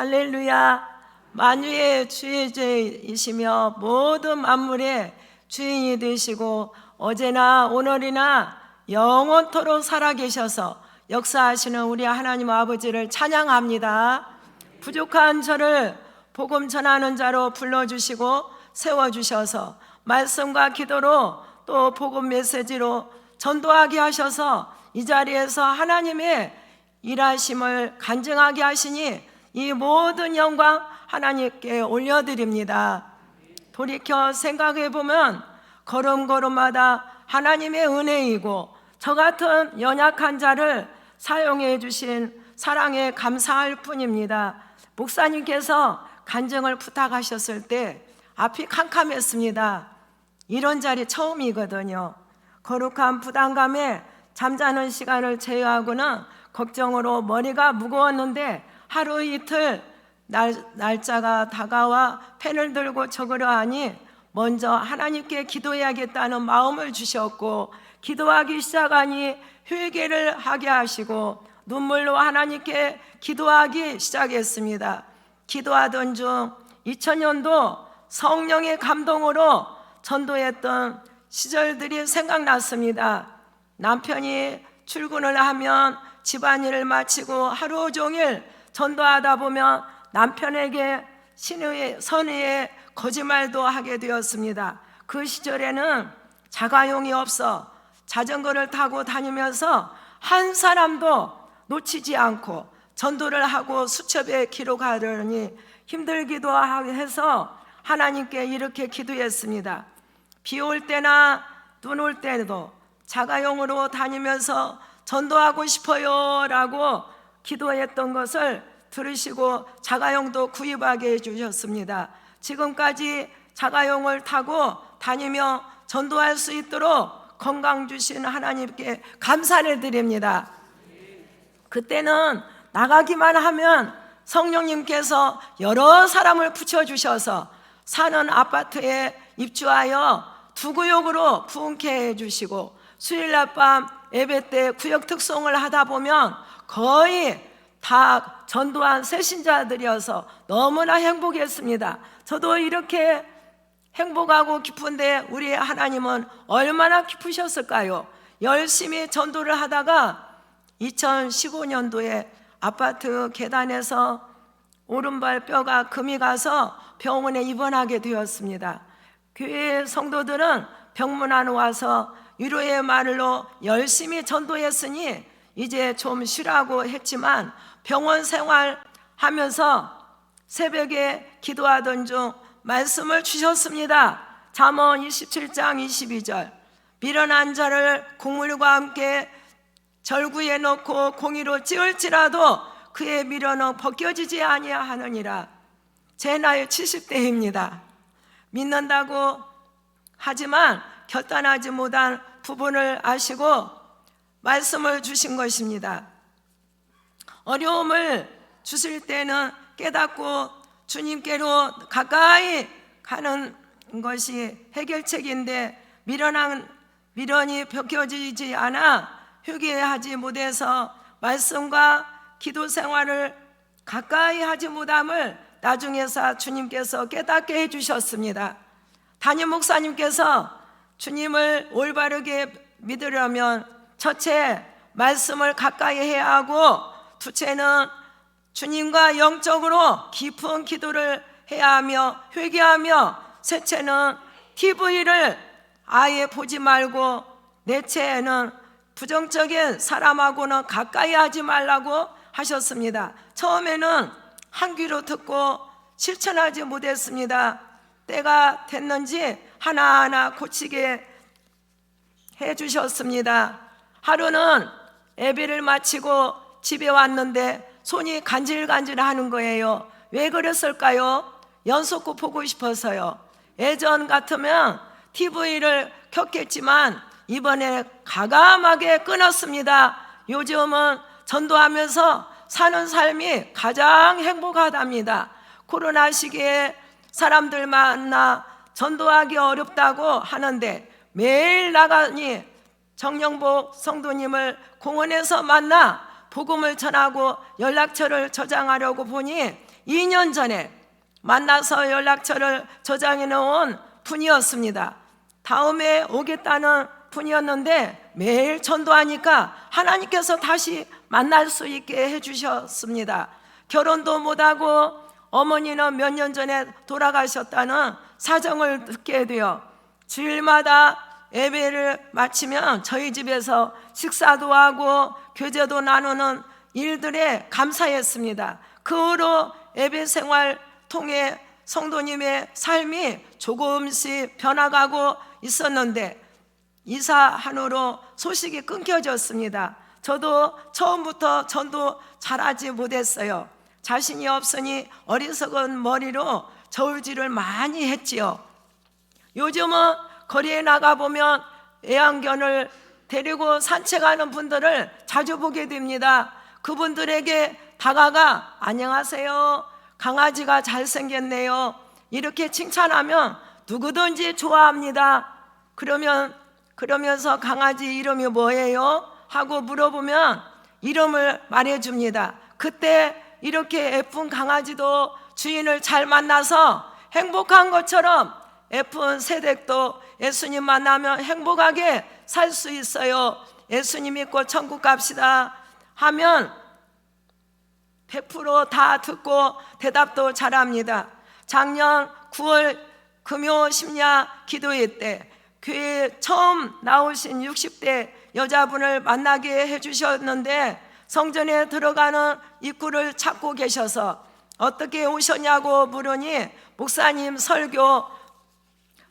할렐루야. 만유의 주이시며 모든 만물의 주인이 되시고 어제나 오늘이나 영원토록 살아계셔서 역사하시는 우리 하나님 아버지를 찬양합니다. 부족한 저를 복음 전하는 자로 불러주시고 세워주셔서 말씀과 기도로 또 복음 메시지로 전도하게 하셔서 이 자리에서 하나님의 일하심을 간증하게 하시니 이 모든 영광 하나님께 올려드립니다. 돌이켜 생각해 보면 걸음걸음마다 하나님의 은혜이고 저 같은 연약한 자를 사용해 주신 사랑에 감사할 뿐입니다. 목사님께서 간증을 부탁하셨을 때 앞이 캄캄했습니다. 이런 자리 처음이거든요. 거룩한 부담감에 잠자는 시간을 제외하고는 걱정으로 머리가 무거웠는데 하루 이틀 날, 날짜가 다가와 펜을 들고 적으려 하니 먼저 하나님께 기도해야겠다는 마음을 주셨고 기도하기 시작하니 회개를 하게 하시고 눈물로 하나님께 기도하기 시작했습니다. 기도하던 중 2000년도 성령의 감동으로 전도했던 시절들이 생각났습니다. 남편이 출근을 하면 집안일을 마치고 하루 종일 전도하다 보면 남편에게 신의 선의의 거짓말도 하게 되었습니다. 그 시절에는 자가용이 없어 자전거를 타고 다니면서 한 사람도 놓치지 않고 전도를 하고 수첩에 기록하려니 힘들기도 해서 하나님께 이렇게 기도했습니다. 비 올 때나 눈 올 때도 자가용으로 다니면서 전도하고 싶어요 라고 기도했던 것을 들으시고 자가용도 구입하게 해주셨습니다. 지금까지 자가용을 타고 다니며 전도할 수 있도록 건강 주신 하나님께 감사를 드립니다. 그때는 나가기만 하면 성령님께서 여러 사람을 붙여주셔서 사는 아파트에 입주하여 두 구역으로 부흥케 해주시고 수요일날 밤 예배 때 구역 특송을 하다 보면 거의 다 전도한 새신자들이어서 너무나 행복했습니다. 저도 이렇게 행복하고 기쁜데 우리 하나님은 얼마나 기쁘셨을까요? 열심히 전도를 하다가 2015년도에 아파트 계단에서 오른발 뼈가 금이 가서 병원에 입원하게 되었습니다. 교회 성도들은 병문 안 와서 위로의 말로 열심히 전도했으니 이제 좀 쉬라고 했지만 병원 생활 하면서 새벽에 기도하던 중 말씀을 주셨습니다. 잠언 27장 22절. 미련한 자를 국물과 함께 절구에 넣고 공의로 찌을지라도 그의 미련은 벗겨지지 아니하느니라. 제 나이 70대입니다. 믿는다고 하지만 결단하지 못한 부분을 아시고 말씀을 주신 것입니다. 어려움을 주실 때는 깨닫고 주님께로 가까이 가는 것이 해결책인데 미련한 미련이 벗겨지지 않아 회개하지 못해서 말씀과 기도 생활을 가까이 하지 못함을 나중에서 주님께서 깨닫게 해주셨습니다. 담임 목사님께서 주님을 올바르게 믿으려면 첫째 말씀을 가까이 해야 하고 둘째는 주님과 영적으로 깊은 기도를 해야 하며 회개하며 셋째는 TV를 아예 보지 말고 넷째는 부정적인 사람하고는 가까이 하지 말라고 하셨습니다. 처음에는 한 귀로 듣고 실천하지 못했습니다. 때가 됐는지 하나하나 고치게 해 주셨습니다. 하루는 예배를 마치고 집에 왔는데 손이 간질간질 하는 거예요. 왜 그랬을까요? 연속구 보고 싶어서요. 예전 같으면 TV를 켰겠지만 이번에 가감하게 끊었습니다. 요즘은 전도하면서 사는 삶이 가장 행복하답니다. 코로나 시기에 사람들 만나 전도하기 어렵다고 하는데 매일 나가니 정영복 성도님을 공원에서 만나 복음을 전하고 연락처를 저장하려고 보니 2년 전에 만나서 연락처를 저장해 놓은 분이었습니다. 다음에 오겠다는 분이었는데 매일 전도하니까 하나님께서 다시 만날 수 있게 해주셨습니다. 결혼도 못하고 어머니는 몇 년 전에 돌아가셨다는 사정을 듣게 되어 주일마다 예배를 마치면 저희 집에서 식사도 하고 교제도 나누는 일들에 감사했습니다. 그 후로 예배 생활 통해 성도님의 삶이 조금씩 변화가고 있었는데 이사한 후로 소식이 끊겨졌습니다. 저도 처음부터 전도 잘하지 못했어요. 자신이 없으니 어리석은 머리로 저울질을 많이 했지요. 요즘은 거리에 나가 보면 애완견을 데리고 산책하는 분들을 자주 보게 됩니다. 그분들에게 다가가 안녕하세요. 강아지가 잘생겼네요. 이렇게 칭찬하면 누구든지 좋아합니다. 그러면 그러면서 강아지 이름이 뭐예요? 하고 물어보면 이름을 말해 줍니다. 그때 이렇게 예쁜 강아지도 주인을 잘 만나서 행복한 것처럼 예쁜 새댁도 예수님 만나면 행복하게 살 수 있어요. 예수님 믿고 천국 갑시다 하면 100%다 듣고 대답도 잘합니다. 작년 9월 금요 심야 기도회 때 교회 처음 나오신 60대 여자분을 만나게 해주셨는데 성전에 들어가는 입구를 찾고 계셔서 어떻게 오셨냐고 물으니 목사님 설교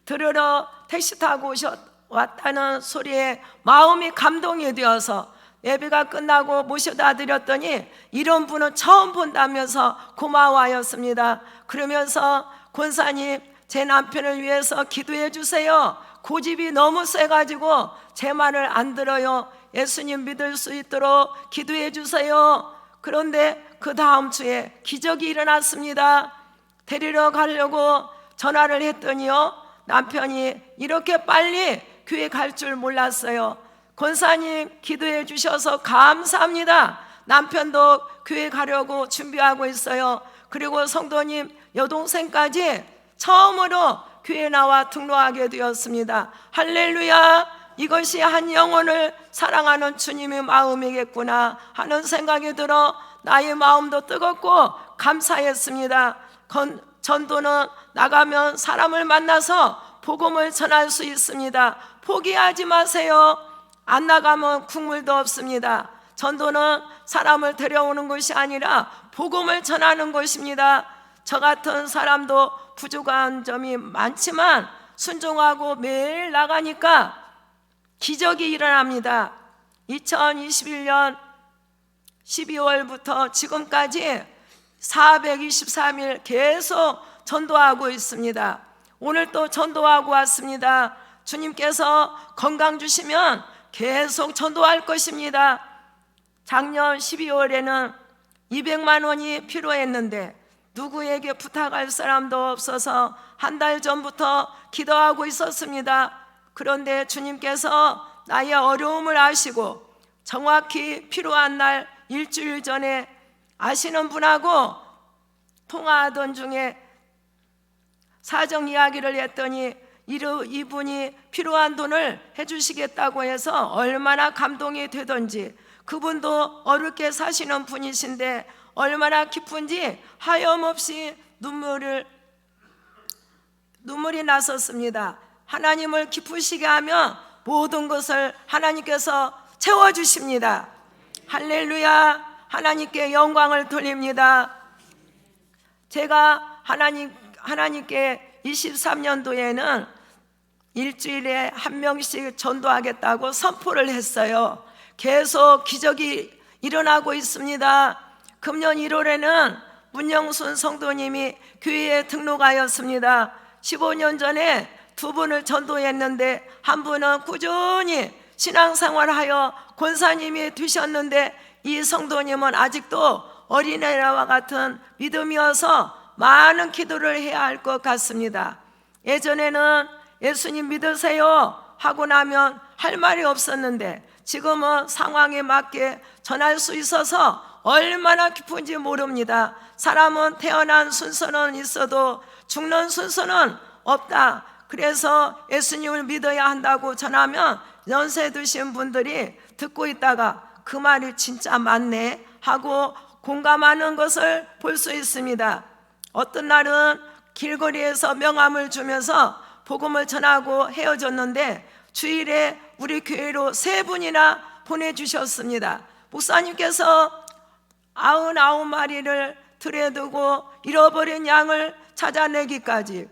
들으러 택시 타고 오셨, 왔다는 소리에 마음이 감동이 되어서 예배가 끝나고 모셔다 드렸더니 이런 분은 처음 본다면서 고마워하였습니다. 그러면서 권사님 제 남편을 위해서 기도해 주세요. 고집이 너무 세가지고 제 말을 안 들어요. 예수님 믿을 수 있도록 기도해 주세요. 그런데 그 다음 주에 기적이 일어났습니다. 데리러 가려고 전화를 했더니요. 남편이 이렇게 빨리 교회 갈 줄 몰랐어요. 권사님 기도해 주셔서 감사합니다. 남편도 교회 가려고 준비하고 있어요. 그리고 성도님 여동생까지 처음으로 교회 나와 등록하게 되었습니다. 할렐루야! 이것이 한 영혼을 사랑하는 주님의 마음이겠구나 하는 생각이 들어 나의 마음도 뜨겁고 감사했습니다. 건, 전도는 나가면 사람을 만나서 복음을 전할 수 있습니다. 포기하지 마세요. 안 나가면 국물도 없습니다. 전도는 사람을 데려오는 것이 아니라 복음을 전하는 것입니다. 저 같은 사람도 부족한 점이 많지만 순종하고 매일 나가니까 기적이 일어납니다. 2021년 12월부터 지금까지 423일 계속 전도하고 있습니다. 오늘 또 전도하고 왔습니다. 주님께서 건강 주시면 계속 전도할 것입니다. 작년 12월에는 200만 원이 필요했는데 누구에게 부탁할 사람도 없어서 한 달 전부터 기도하고 있었습니다. 그런데 주님께서 나의 어려움을 아시고 정확히 필요한 날 일주일 전에 아시는 분하고 통화하던 중에 사정 이야기를 했더니 이분이 필요한 돈을 해주시겠다고 해서 얼마나 감동이 되던지 그분도 어렵게 사시는 분이신데 얼마나 기쁜지 하염없이 눈물을 눈물이 났었습니다. 하나님을 기쁘시게 하면 모든 것을 하나님께서 채워 주십니다. 할렐루야. 하나님께 영광을 돌립니다. 제가 하나님, 하나님께 23년도에는 일주일에 한 명씩 전도하겠다고 선포를 했어요. 계속 기적이 일어나고 있습니다. 금년 1월에는 문영순 성도님이 교회에 등록하였습니다. 15년 전에 두 분을 전도했는데 한 분은 꾸준히 신앙생활하여 권사님이 되셨는데 이 성도님은 아직도 어린애와 같은 믿음이어서 많은 기도를 해야 할 것 같습니다. 예전에는 예수님 믿으세요 하고 나면 할 말이 없었는데 지금은 상황에 맞게 전할 수 있어서 얼마나 깊은지 모릅니다. 사람은 태어난 순서는 있어도 죽는 순서는 없다. 그래서 예수님을 믿어야 한다고 전하면 연세 드신 분들이 듣고 있다가 그 말이 진짜 맞네 하고 공감하는 것을 볼 수 있습니다. 어떤 날은 길거리에서 명함을 주면서 복음을 전하고 헤어졌는데 주일에 우리 교회로 세 분이나 보내주셨습니다. 목사님께서 아흔아홉 마리를 들에 두고 잃어버린 양을 찾아내기까지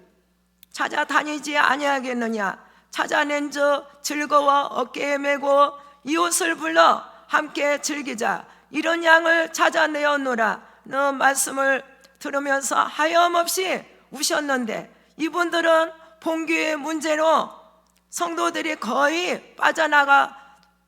찾아다니지 아니하겠느냐 찾아낸 저 즐거워 어깨에 메고 이웃을 불러 함께 즐기자 이런 양을 찾아내었노라 너 말씀을 들으면서 하염없이 우셨는데 이분들은 본교의 문제로 성도들이 거의 빠져나가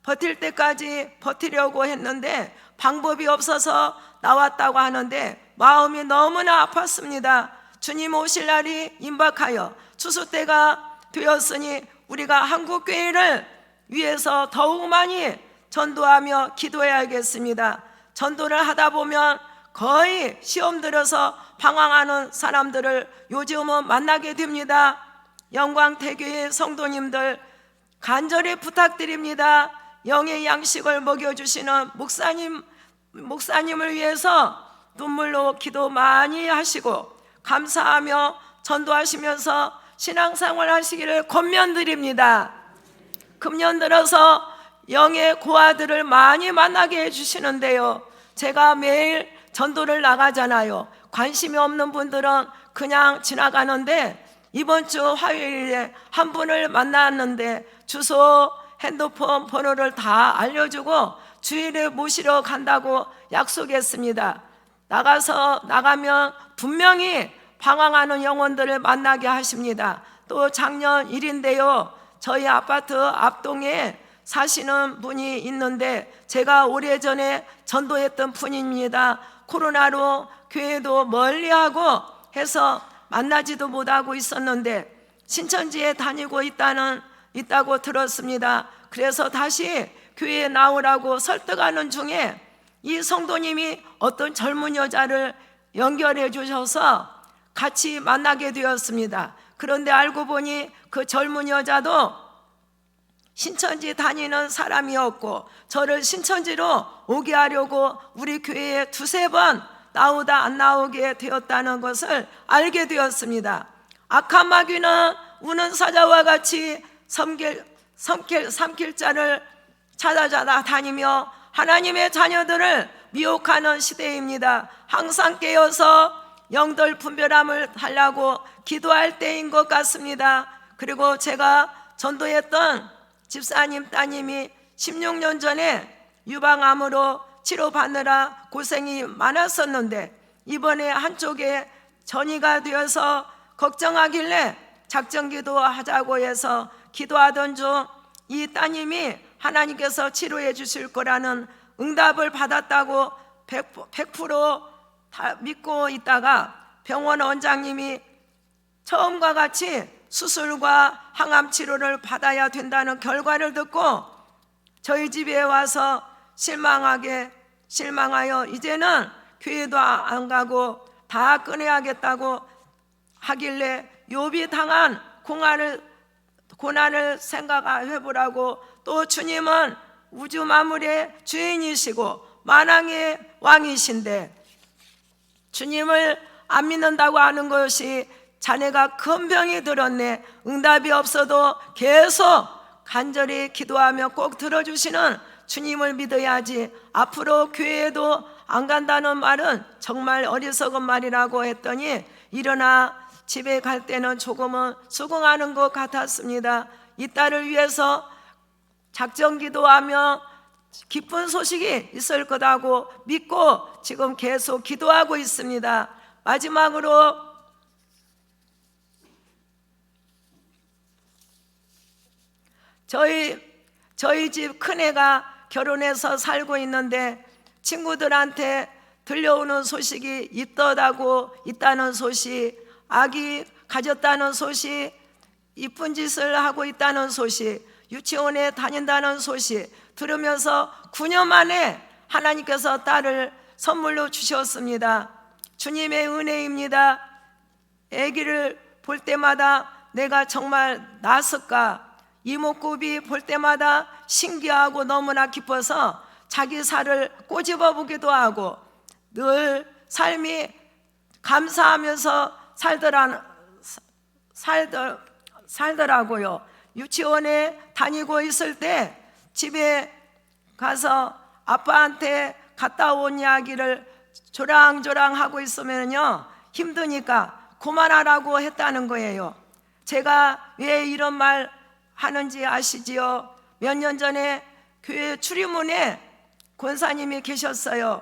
버틸 때까지 버티려고 했는데 방법이 없어서 나왔다고 하는데 마음이 너무나 아팠습니다. 주님 오실 날이 임박하여 추수 때가 되었으니 우리가 한국 교회를 위해서 더욱 많이 전도하며 기도해야겠습니다. 전도를 하다 보면 거의 시험 들어서 방황하는 사람들을 요즘은 만나게 됩니다. 영광대교의 성도님들 간절히 부탁드립니다. 영의 양식을 먹여주시는 목사님, 목사님을 위해서 눈물로 기도 많이 하시고 감사하며 전도하시면서 신앙생활 하시기를 권면드립니다. 금년 들어서 영의 고아들을 많이 만나게 해주시는데요. 제가 매일 전도를 나가잖아요. 관심이 없는 분들은 그냥 지나가는데 이번 주 화요일에 한 분을 만났는데 주소, 핸드폰 번호를 다 알려주고 주일에 모시러 간다고 약속했습니다. 나가서 나가면 분명히 방황하는 영혼들을 만나게 하십니다. 또 작년 일인데요. 저희 아파트 앞동에 사시는 분이 있는데 제가 오래전에 전도했던 분입니다. 코로나로 교회도 멀리하고 해서 만나지도 못하고 있었는데 신천지에 다니고 있다는 있다고 들었습니다. 그래서 다시 교회에 나오라고 설득하는 중에 이 성도님이 어떤 젊은 여자를 연결해 주셔서 같이 만나게 되었습니다. 그런데 알고 보니 그 젊은 여자도 신천지 다니는 사람이었고 저를 신천지로 오게 하려고 우리 교회에 두세 번 나오다 안 나오게 되었다는 것을 알게 되었습니다. 악한 마귀는 우는 사자와 같이 섬길, 섬길, 삼킬 자를 찾아다니며 다니며 하나님의 자녀들을 미혹하는 시대입니다. 항상 깨어서 영들 분별함을 하려고 기도할 때인 것 같습니다. 그리고 제가 전도했던 집사님 따님이 16년 전에 유방암으로 치료받느라 고생이 많았었는데 이번에 한쪽에 전이가 되어서 걱정하길래 작정기도 하자고 해서 기도하던 중 이 따님이 하나님께서 치료해 주실 거라는 응답을 받았다고 100%다 믿고 있다가 병원 원장님이 처음과 같이 수술과 항암 치료를 받아야 된다는 결과를 듣고 저희 집에 와서 실망하게 실망하여 이제는 교회도 안 가고 다 끊어야겠다고 하길래 요비 당한 공안을 고난을 생각해 보라고 또 주님은 우주 만물의 주인이시고 만왕의 왕이신데 주님을 안 믿는다고 하는 것이 자네가 큰 병이 들었네. 응답이 없어도 계속 간절히 기도하며 꼭 들어주시는 주님을 믿어야지. 앞으로 교회에도 안 간다는 말은 정말 어리석은 말이라고 했더니 일어나 집에 갈 때는 조금은 수긍하는 것 같았습니다. 이 딸을 위해서 작정 기도하며 기쁜 소식이 있을 거다고 믿고 지금 계속 기도하고 있습니다. 마지막으로 저희 저희 집 큰애가 결혼해서 살고 있는데 친구들한테 들려오는 소식이 있더라고 있다는 소식, 아기 가졌다는 소식, 이쁜 짓을 하고 있다는 소식, 유치원에 다닌다는 소식 들으면서 9년 만에 하나님께서 딸을 선물로 주셨습니다. 주님의 은혜입니다. 아기를 볼 때마다 내가 정말 낫을까 이목구비 볼 때마다 신기하고 너무나 기뻐서 자기 살을 꼬집어 보기도 하고 늘 삶이 감사하면서 살더라 살더 살더라고요. 유치원에 다니고 있을 때 집에 가서 아빠한테 갔다 온 이야기를 조랑조랑 하고 있으면요 힘드니까 그만하라고 했다는 거예요. 제가 왜 이런 말 하는지 아시지요? 몇 년 전에 교회 출입문에 권사님이 계셨어요.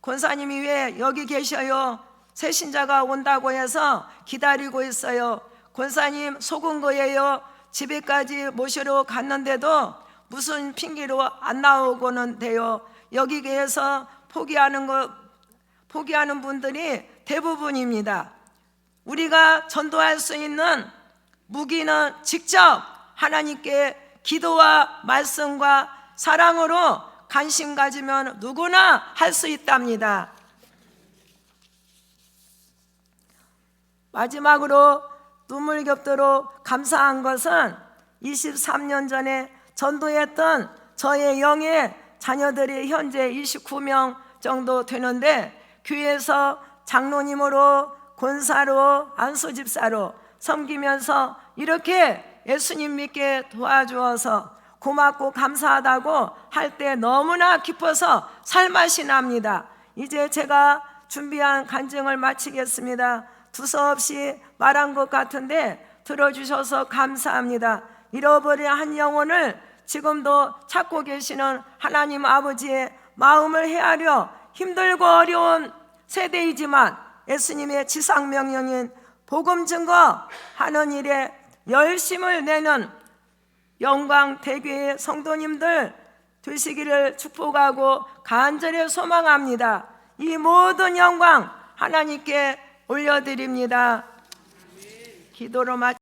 권사님이 왜 여기 계셔요? 새 신자가 온다고 해서 기다리고 있어요. 권사님 속은 거예요. 집에까지 모시러 갔는데도 무슨 핑계로 안 나오고는 돼요. 여기에서 포기하는 거 포기하는 분들이 대부분입니다. 우리가 전도할 수 있는 무기는 직접 하나님께 기도와 말씀과 사랑으로 관심 가지면 누구나 할 수 있답니다. 마지막으로 눈물 겹도록 감사한 것은 23년 전에 전도했던 저의 영의 자녀들이 현재 29명 정도 되는데 교회에서 장로님으로 권사로 안수집사로 섬기면서 이렇게 예수님 믿게 도와주어서 고맙고 감사하다고 할 때 너무나 기뻐서 살맛이 납니다. 이제 제가 준비한 간증을 마치겠습니다. 두서없이 말한 것 같은데 들어주셔서 감사합니다. 잃어버린 한 영혼을 지금도 찾고 계시는 하나님 아버지의 마음을 헤아려 힘들고 어려운 세대이지만 예수님의 지상 명령인 복음 증거 하는 일에 열심을 내는 영광 대교의 성도님들 되시기를 축복하고 간절히 소망합니다. 이 모든 영광 하나님께 올려드립니다. 기도로 마치